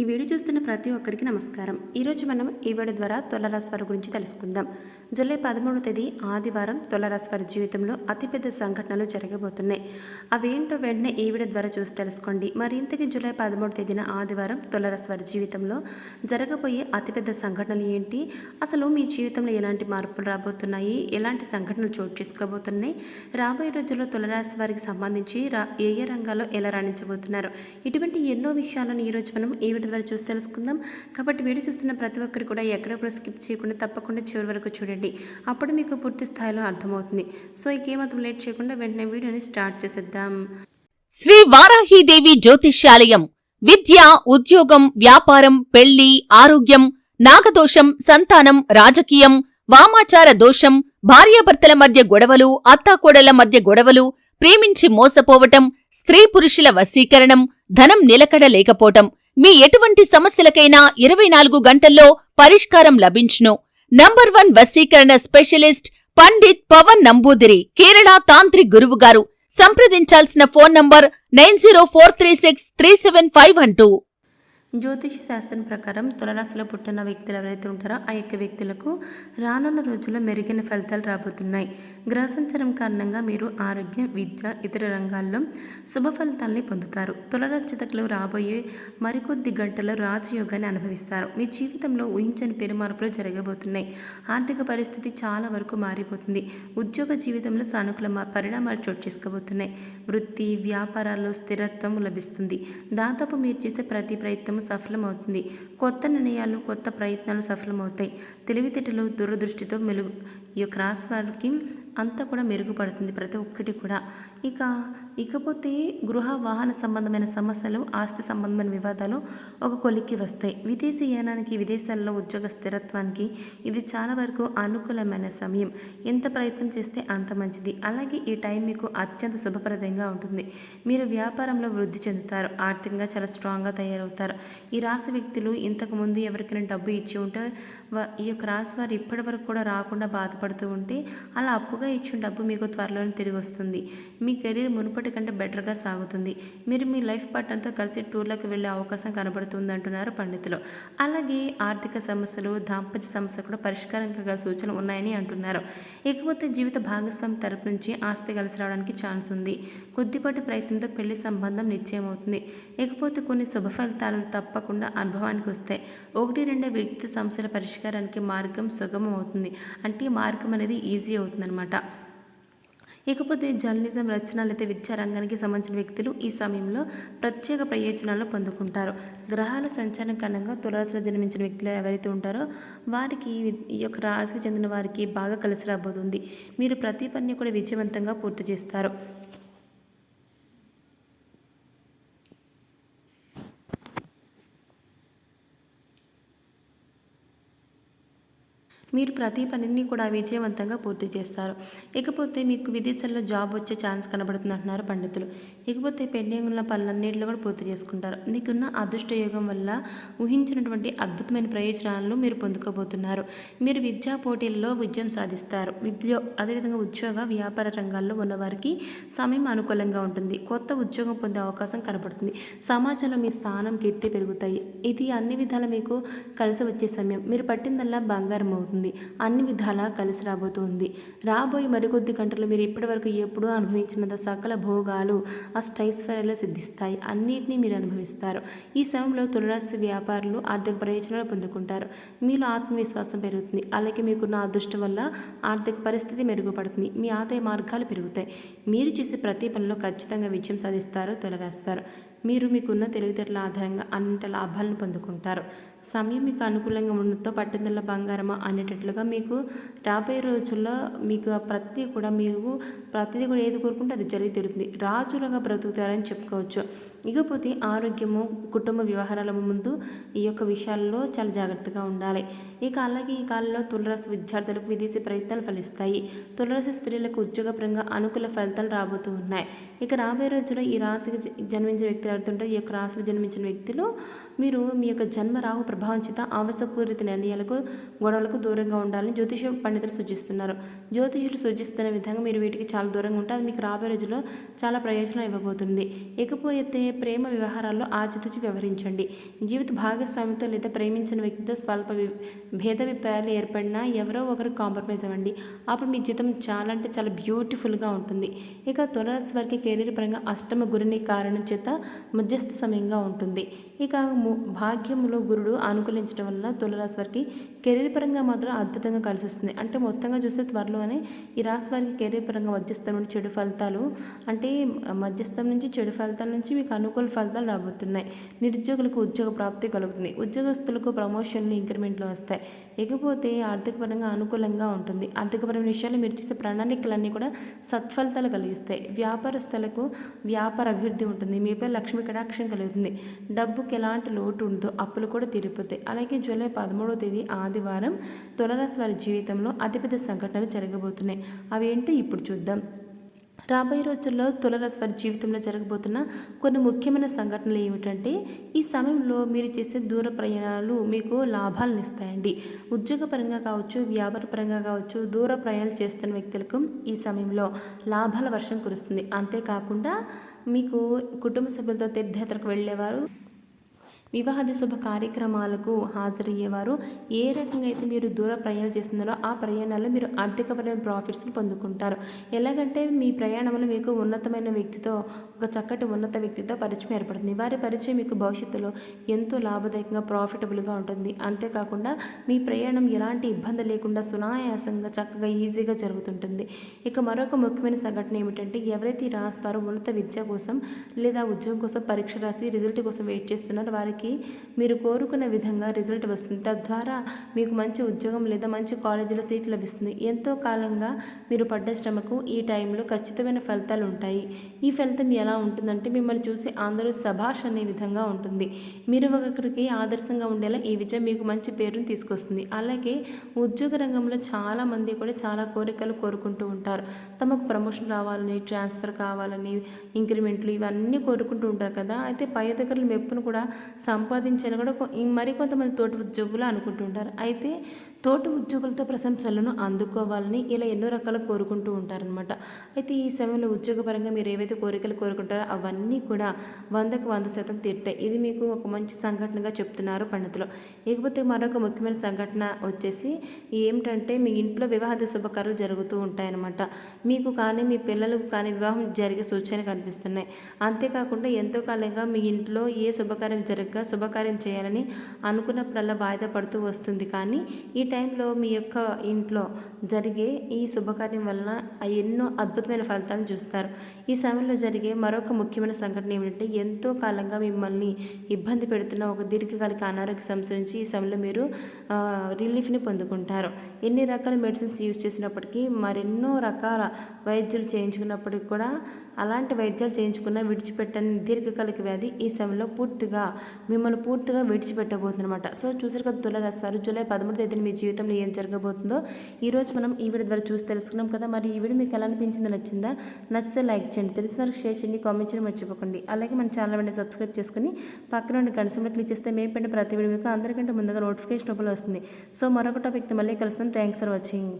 ఈ వీడియో చూస్తున్న ప్రతి ఒక్కరికి నమస్కారం. ఈరోజు మనం ఈ వీడియో ద్వారా తులరాశి వారి గురించి తెలుసుకుందాం. జూలై పదమూడవ తేదీ ఆదివారం తులరాశి వారి జీవితంలో అతిపెద్ద సంఘటనలు జరగబోతున్నాయి. అవేంటో వెంటనే ఈ వీడియో ద్వారా చూసి తెలుసుకోండి. మరి ఇంతకీ జూలై పదమూడు తేదీన ఆదివారం తులరాశి వారి జీవితంలో జరగబోయే అతిపెద్ద సంఘటనలు ఏంటి? అసలు మీ జీవితంలో ఎలాంటి మార్పులు రాబోతున్నాయి? ఎలాంటి సంఘటనలు చోటు చేసుకోబోతున్నాయి? రాబోయే రోజుల్లో తులరాశి వారికి సంబంధించి రా ఏ ఏ రంగాల్లో ఎలా రాణించబోతున్నారు? ఇటువంటి ఎన్నో విషయాలను ఈరోజు మనం ఈ వీడియో ద్వారా చూసి తెలుసుకుందాం. కాబట్టి వీడియో చూస్తున్న ప్రతి ఒక్కరు కూడా ఎక్కడెక్కడ స్కిప్ చేయకుండా తప్పకుండా చివరి వరకు చూడండి. అప్పుడు మీకు పూర్తి స్థాయిలో అర్థమవుతుంది. సో ఇంకేమాత్రం లేట్ చేయకుండా వెంటనే వీడియోని స్టార్ట్ చేసేద్దాం. శ్రీ వారాహీదేవి జ్యోతిష్యాలయం. విద్య ఉద్యోగం వ్యాపారం పెళ్ళి ఆరోగ్యం నాగదోషం సంతానం రాజకీయం వామాచార దోషం భార్యాభర్తల మధ్య గొడవలు అత్తాకోడళ్ళ మధ్య గొడవలు ప్రేమించి మోసపోవటం స్త్రీ పురుషుల వశీకరణం ధనం నిలకడ లేకపోవటం మీ ఎటువంటి సమస్యలకైనా ఇరవై నాలుగు గంటల్లో పరిష్కారం లభించును. నంబర్ వన్ వశీకరణ స్పెషలిస్ట్ పండిత్ పవన్ నంబూదిరి కేరళ తాంత్రిక్ గురువు గారు. సంప్రదించాల్సిన phone number nine zero four three six three seven five one two. జ్యోతిష శాస్త్రం ప్రకారం తులరాశిలో పుట్టిన వ్యక్తులు ఎవరైతే ఉంటారో ఆ యొక్క వ్యక్తులకు రానున్న రోజుల్లో మెరుగైన ఫలితాలు రాబోతున్నాయి. గ్రహ సంచారం కారణంగా మీరు ఆరోగ్యం విద్య ఇతర రంగాల్లో శుభ ఫలితాల్ని పొందుతారు. తులరాశితకులు రాబోయే మరికొద్ది గంటల్లో రాజయోగాన్ని అనుభవిస్తారు. మీ జీవితంలో ఊహించని పెరుమార్పులు జరగబోతున్నాయి. ఆర్థిక పరిస్థితి చాలా వరకు మారిపోతుంది. ఉద్యోగ జీవితంలో సానుకూల పరిణామాలు చోటు చేసుకోబోతున్నాయి. వృత్తి వ్యాపారాల్లో స్థిరత్వం లభిస్తుంది. దాదాపు మీరు చేసే ప్రతి ప్రయత్నం సఫలమవుతుంది. కొత్త నిర్ణయాలు కొత్త ప్రయత్నాలు సఫలమవుతాయి. తెలివితేటలు దూరదృష్టితో మెలుగు. ఈ యొక్క రాశి వారికి అంతా కూడా మెరుగుపడుతుంది ప్రతి ఒక్కటి కూడా. ఇక ఇకపోతే గృహ వాహన సంబంధమైన సమస్యలు ఆస్తి సంబంధమైన వివాదాలు ఒక కొలిక్కి వస్తాయి. విదేశీ యానానికి విదేశాల్లో ఉద్యోగ స్థిరత్వానికి ఇది చాలా వరకు అనుకూలమైన సమయం. ఎంత ప్రయత్నం చేస్తే అంత మంచిది. అలాగే ఈ టైం మీకు అత్యంత శుభప్రదంగా ఉంటుంది. మీరు వ్యాపారంలో వృద్ధి చెందుతారు. ఆర్థికంగా చాలా స్ట్రాంగ్గా తయారవుతారు. ఈ రాశి వ్యక్తులు ఇంతకుముందు ఎవరికైనా డబ్బు ఇచ్చి ఉంటే ఈ యొక్క రాశి వారు ఇప్పటి వరకు కూడా రాకుండా బాధపడుతూ ఉంటే అలా అప్పుగా ఇచ్చిన డబ్బు మీకు త్వరలోనే తిరిగి వస్తుంది. మీ కెరీర్ మునుపటి కంటే బెటర్గా సాగుతుంది. మీరు మీ లైఫ్ పార్ట్నర్తో కలిసి టూర్లకు వెళ్ళే అవకాశం కనబడుతుంది అంటున్నారు పండితులు. అలాగే ఆర్థిక సమస్యలు దాంపత్య సమస్యలు కూడా పరిష్కారం కాగల సూచనలు ఉన్నాయని అంటున్నారు. ఇకపోతే జీవిత భాగస్వామి తరపు నుంచి ఆస్తి కలిసి రావడానికి ఛాన్స్ ఉంది. కొద్దిపాటి ప్రయత్నంతో పెళ్ళి సంబంధం నిశ్చయమవుతుంది. ఇకపోతే కొన్ని శుభ ఫలితాలు తప్పకుండా అనుభవానికి వస్తాయి. ఒకటి రెండు వ్యక్తి సమస్యల పరిష్కారానికి మార్గం సుగమం అవుతుంది అంటే మార్గం అనేది ఈజీ అవుతుందన్నమాట ఇకపోతే జర్నలిజం రచనలు అయితే విద్యారంగానికి సంబంధించిన వ్యక్తులు ఈ సమయంలో ప్రత్యేక ప్రయోజనాలను పొందుకుంటారు. గ్రహాల సంచారం కారణంగా తులరాశిలో జన్మించిన వ్యక్తులు ఎవరైతే ఉంటారో వారికి ఈ యొక్క రాశికి చెందిన వారికి బాగా కలిసి రాబోతుంది. మీరు ప్రతి పనిని కూడా విజయవంతంగా పూర్తి చేస్తారు. మీరు ప్రతి పనిని కూడా విజయవంతంగా పూర్తి చేస్తారు. ఇకపోతే మీకు విదేశాల్లో జాబ్ వచ్చే ఛాన్స్ కనబడుతుంది అంటున్నారు పండితులు. ఇకపోతే పెండింగ్ ఉన్న పనులన్నింటిలో కూడా పూర్తి చేసుకుంటారు. మీకున్న అదృష్ట యోగం వల్ల ఊహించినటువంటి అద్భుతమైన ప్రయోజనాలను మీరు పొందుకోబోతున్నారు. మీరు విద్యా పోటీల్లో విజయం సాధిస్తారు. విద్య అదేవిధంగా ఉద్యోగ వ్యాపార రంగాల్లో ఉన్నవారికి సమయం అనుకూలంగా ఉంటుంది. కొత్త ఉద్యోగం పొందే అవకాశం కనబడుతుంది. సమాజంలో మీ స్థానం కీర్తి పెరుగుతాయి. ఇది అన్ని విధాలు మీకు కలిసి వచ్చే సమయం. మీరు పట్టిందల్లా బంగారం అవుతుంది. అన్ని విధాలా కలిసి రాబోతుంది. రాబోయే మరికొద్ది గంటలు మీరు ఇప్పటివరకు ఎప్పుడూ అనుభవించినంత సకల భోగాలు అష్టైశ్వర్యాలు సిద్ధిస్తాయి. అన్నిటినీ మీరు అనుభవిస్తారు. ఈ సమయంలో తులరాశి వ్యాపారులు ఆర్థిక ప్రయోజనాలు పొందుకుంటారు. మీలో ఆత్మవిశ్వాసం పెరుగుతుంది. అలాగే మీకున్న అదృష్టం వల్ల ఆర్థిక పరిస్థితి మెరుగుపడుతుంది. మీ ఆదాయ మార్గాలు పెరుగుతాయి. మీరు చేసే ప్రతి పనిలో ఖచ్చితంగా విజయం సాధిస్తారు తులరాశి వారు. మీరు మీకున్న తెలివితేటల ఆధారంగా అన్నింటి లాభాలను పొందుకుంటారు. సమయం మీకు అనుకూలంగా ఉండడంతో పట్టిందల బంగారమా అనేటట్లుగా మీకు రాబోయే రోజుల్లో మీకు ప్రతి కూడా మీరు ప్రతిదీ కూడా ఏది కోరుకుంటే అది జరిగి తీరుతుంది. రాజులుగా బ్రతుకుతారని చెప్పుకోవచ్చు. ఇకపోతే ఆరోగ్యము కుటుంబ వ్యవహారాల ముందు ఈ యొక్క విషయాల్లో చాలా జాగ్రత్తగా ఉండాలి. ఇక అలాగే ఈ కాలంలో తులరాశి విద్యార్థులకు విదేశీ ప్రయత్నాలు ఫలిస్తాయి. తులరాశి స్త్రీలకు ఉద్యోగపరంగా అనుకూల ఫలితాలు రాబోతూ ఉన్నాయి. ఇక రాబోయే రోజుల్లో ఈ రాశికి జన్మించిన వ్యక్తులు ఎవరుతుంటే ఈ యొక్క రాశిలో జన్మించిన వ్యక్తులు మీరు మీ యొక్క జన్మ రాహు ప్రభావం చేత ఆవసపూరిత నిర్ణయాలకు గొడవలకు దూరంగా ఉండాలని జ్యోతిష పండితులు సూచిస్తున్నారు. జ్యోతిషులు సూచిస్తున్న విధంగా మీరు వీటికి చాలా దూరంగా ఉంటే అది మీకు రాబోయే రోజుల్లో చాలా ప్రయోజనం ఇవ్వబోతుంది. ఇకపోతే ప్రేమ వ్యవహారాల్లో ఆచితూచి వ్యవహరించండి. జీవిత భాగస్వామితో లేదా ప్రేమించిన వ్యక్తితో స్వల్ప భేదాభిప్రాయాలు భేద ఏర్పడినా ఎవరో ఒకరు కాంప్రమైజ్ అవ్వండి. అప్పుడు మీ జీవితం చాలా అంటే చాలా బ్యూటిఫుల్గా ఉంటుంది. ఇక తులరాశి వారికి కెరీర్ పరంగా అష్టమ గురిని కారణం చేత మధ్యస్థ సమయంగా ఉంటుంది. ఇక భాగ్యము భాగ్యములో గురుడు అనుకూలించడం వల్ల తులరాశి వారికి కెరీర్ పరంగా మాత్రం అద్భుతంగా కలిసి వస్తుంది అంటే మొత్తంగా చూస్తే త్వరలోనే ఈ రాశి వారికి కెరీర్ పరంగా మధ్యస్థం నుండి చెడు ఫలితాలు అంటే మధ్యస్థం నుంచి చెడు ఫలితాల నుంచి మీకు అనుకూల ఫలితాలు రాబోతున్నాయి. నిరుద్యోగులకు ఉద్యోగ ప్రాప్తి కలుగుతుంది. ఉద్యోగస్తులకు ప్రమోషన్లు ఇంక్రిమెంట్లు వస్తాయి. ఇకపోతే ఆర్థికపరంగా అనుకూలంగా ఉంటుంది. ఆర్థికపరమైన విషయాలు మీరు చేసే ప్రణాళికలన్నీ కూడా సత్ఫలితాలు కలిగిస్తాయి. వ్యాపారస్తులకు వ్యాపార అభివృద్ధి ఉంటుంది. మీపై లక్ష్మి కటాక్షం కలుగుతుంది. డబ్బుకి ఎలాంటి లోటు ఉండదో అప్పులు కూడా తీరిపోతాయి. అలాగే జూలై పదమూడవ తేదీ ఆదివారం తులరాశి వారి జీవితంలో అతిపెద్ద సంఘటనలు జరగబోతున్నాయి. అవి ఏంటో ఇప్పుడు చూద్దాం. రాబోయే రోజుల్లో తులరాశి వారి జీవితంలో జరగబోతున్న కొన్ని ముఖ్యమైన సంఘటనలు ఏమిటంటే ఈ సమయంలో మీరు చేసే దూర ప్రయాణాలు మీకు లాభాలను ఇస్తాయండి. ఉద్యోగపరంగా కావచ్చు వ్యాపారపరంగా కావచ్చు దూర ప్రయాణాలు చేస్తున్న వ్యక్తులకు ఈ సమయంలో లాభాల వర్షం కురుస్తుంది. అంతేకాకుండా మీకు కుటుంబ సభ్యులతో తీర్థయాత్రకు వెళ్ళేవారు వివాహాది శుభ కార్యక్రమాలకు హాజరయ్యేవారు. ఏ రకంగా అయితే మీరు దూర ప్రయాణాలు చేస్తున్నారో ఆ ప్రయాణాల్లో మీరు ఆర్థికపరమైన ప్రాఫిట్స్ని పొందుకుంటారు. ఎలాగంటే మీ ప్రయాణంలో మీకు ఉన్నతమైన వ్యక్తితో ఒక చక్కటి ఉన్నత వ్యక్తితో పరిచయం ఏర్పడుతుంది. వారి పరిచయం మీకు భవిష్యత్తులో ఎంతో లాభదాయకంగా ప్రాఫిటబుల్గా ఉంటుంది. అంతేకాకుండా మీ ప్రయాణం ఎలాంటి ఇబ్బంది లేకుండా సునాయాసంగా చక్కగా ఈజీగా జరుగుతుంటుంది. ఇక మరొక ముఖ్యమైన సంఘటన ఏమిటంటే ఎవరైతే రాస్తారో ఉన్నత విద్య కోసం లేదా ఉద్యోగం కోసం పరీక్ష రాసి రిజల్ట్ కోసం వెయిట్ చేస్తున్నారో వారికి మీరు కోరుకున్న విధంగా రిజల్ట్ వస్తుంది. తద్వారా మీకు మంచి ఉద్యోగం లేదా మంచి కాలేజీలో సీట్ లభిస్తుంది. ఎంతో కాలంగా మీరు పడ్డ శ్రమకు ఈ టైంలో ఖచ్చితమైన ఫలితాలు ఉంటాయి. ఈ ఫలితం ఎలా ఉంటుందంటే మిమ్మల్ని చూసి అందరూ సభాష్ అనే విధంగా ఉంటుంది. మీరు ఒకరికి ఆదర్శంగా ఉండేలా ఈ విజయం మీకు మంచి పేరుని తీసుకొస్తుంది. అలాగే ఉద్యోగ రంగంలో చాలా మంది కూడా చాలా కోరికలు కోరుకుంటూ ఉంటారు. తమకు ప్రమోషన్ రావాలని ట్రాన్స్ఫర్ కావాలని ఇంక్రిమెంట్లు ఇవన్నీ కోరుకుంటూ ఉంటారు కదా. అయితే పై అధికారుల మెప్పును కూడా సంపాదించాలని కూడా మరి కొంతమంది తోటి ఉద్యోగులు అనుకుంటుంటారు. అయితే తోటి ఉద్యోగులతో ప్రశంసలను అందుకోవాలని ఇలా ఎన్నో రకాలు కోరుకుంటూ ఉంటారనమాట అయితే ఈ సమయంలో ఉద్యోగపరంగా మీరు ఏవైతే కోరికలు కోరుకుంటారో అవన్నీ కూడా వందకు వంద శాతం తీరుతాయి. ఇది మీకు ఒక మంచి సంఘటనగా చెప్తున్నారు పండితులు. ఇకపోతే మరొక ముఖ్యమైన సంఘటన వచ్చేసి ఏమిటంటే మీ ఇంట్లో వివాహ శుభకార్యాలు జరుగుతూ ఉంటాయన్నమాట. మీకు కానీ మీ పిల్లలకు కానీ వివాహం జరిగే సూచనలు కనిపిస్తున్నాయి. అంతేకాకుండా ఎంతో కాలంగా మీ ఇంట్లో ఏ శుభకార్యం జరగగా శుభకార్యం చేయాలని అనుకున్నప్పుడల్లా వాయిదా పడుతూ వస్తుంది. కానీ ఈ టైంలో మీ యొక్క ఇంట్లో జరిగే ఈ శుభకార్యం వలన ఎన్నో అద్భుతమైన ఫలితాలను చూస్తారు. ఈ సమయంలో జరిగే మరొక ముఖ్యమైన సంఘటన ఏమిటంటే ఎంతో కాలంగా మిమ్మల్ని ఇబ్బంది పెడుతున్న ఒక దీర్ఘకాలిక అనారోగ్య సమస్య నుంచి ఈ సమయంలో మీరు రిలీఫ్ని పొందుకుంటారు. ఎన్ని రకాల మెడిసిన్స్ యూజ్ చేసినప్పటికీ మరెన్నో రకాల వైద్యాలు చేయించుకున్నప్పటికీ కూడా అలాంటి వైద్యాలు చేయించుకున్న విడిచిపెట్టని దీర్ఘకాలిక వ్యాధి ఈ సమయంలో పూర్తిగా మిమ్మల్ని పూర్తిగా విడిచిపెట్టబోతుందన్నమాట. సో చూసారు కదా తులరాశి వారు జూలై పదమూడు తేదీన మీ జీవితంలో ఏం జరగబోతుందో ఈరోజు మనం ఈ వీడియో ద్వారా చూసి తెలుసుకున్నాం కదా. మరి ఈ వీడియో మీకు ఎలా అనిపించిందో నచ్చిందా? నచ్చితే లైక్ చేయండి తెలిసిన వరకు షేర్ చేయండి కామెంట్ చేయడం మర్చిపోకండి. అలాగే మన ఛానల్ వెంటనే సబ్స్క్రైబ్ చేసుకుని పక్కన ఉండి గంట క్లిక్ చేస్తే మేము పెట్టిన ప్రతి వీడియో మీకు అందరికంటే ముందుగా నోటిఫికేషన్ రూపంలో వస్తుంది. సో మరొక టాపిక్తో మళ్ళీ కలుస్తాం. Thanks for watching.